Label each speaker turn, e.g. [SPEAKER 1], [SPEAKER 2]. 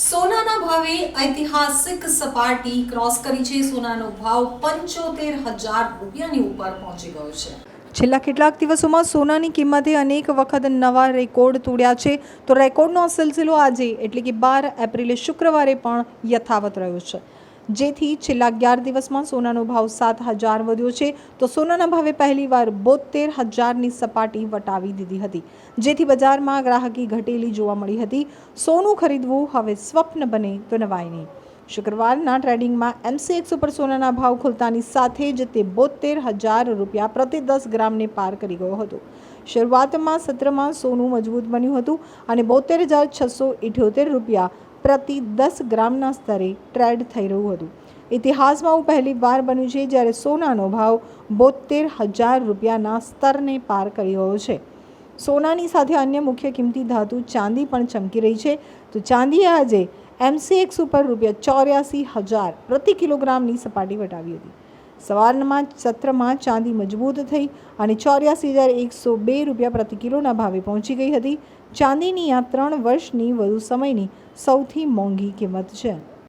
[SPEAKER 1] સોનાના ભાવે ઐતિહાસિક સપાટી ક્રોસ કરી છે. સોનાનો ભાવ પંચોતેર હજાર રૂપિયાની ઉપર પહોંચી ગયો છે.
[SPEAKER 2] છેલ્લા કેટલાક દિવસોમાં સોનાની કિંમતે અનેક વખત નવા રેકોર્ડ તોડ્યા છે. તો રેકોર્ડનો સિલસિલો આજે એટલે કે બાર એપ્રિલે શુક્રવારે પણ યથાવત રહ્યો છે. જેથી છેલ્લા અગિયાર દિવસમાં સોનાનો ભાવ સાત હજાર વધ્યો છે. તો સોનાના ભાવે પહેલીવાર બોતેર હજારની સપાટી વટાવી દીધી હતી, જેથી બજારમાં ગ્રાહકી ઘટેલી જોવા મળી હતી. સોનું ખરીદવું હવે સ્વપ્ન બને તો નવાય નહીં. શુક્રવારના ટ્રેડિંગમાં એમસીએક્સ ઉપર સોનાના ભાવ ખુલતાની સાથે જ તે બોતેર હજાર રૂપિયા પ્રતિ દસ ગ્રામને પાર કરી ગયો હતો. શરૂઆતમાં સત્રમાં સોનું મજબૂત બન્યું હતું અને બોતેર હજાર છસો ઇઠ્યોતેર રૂપિયા પ્રતિ દસ ગ્રામના સ્તરે ટ્રેડ થઈ રહ્યું હતું. ઇતિહાસમાં હું પહેલી વાર બન્યું છે જ્યારે સોનાનો ભાવ બોતેર હજાર રૂપિયાના સ્તરને પાર કરી રહ્યો છે. સોનાની સાથે અન્ય મુખ્ય કિંમતી ધાતુ ચાંદી પણ ચમકી રહી છે. તો ચાંદીએ આજે એમસીએક્સ ઉપર રૂપિયા ચોર્યાસી હજાર પ્રતિ કિલોગ્રામની સપાટી વટાવી હતી. સવારમાં સત્રમાં ચાંદી મજબૂત થઈ અને ચોર્યાસી હજાર એકસો બે રૂપિયા પ્રતિ કિલોના ભાવે પહોંચી ગઈ હતી. ચાંદીની આ ત્રણ વર્ષની વધુ સમયની સૌથી મોંઘી કિંમત છે.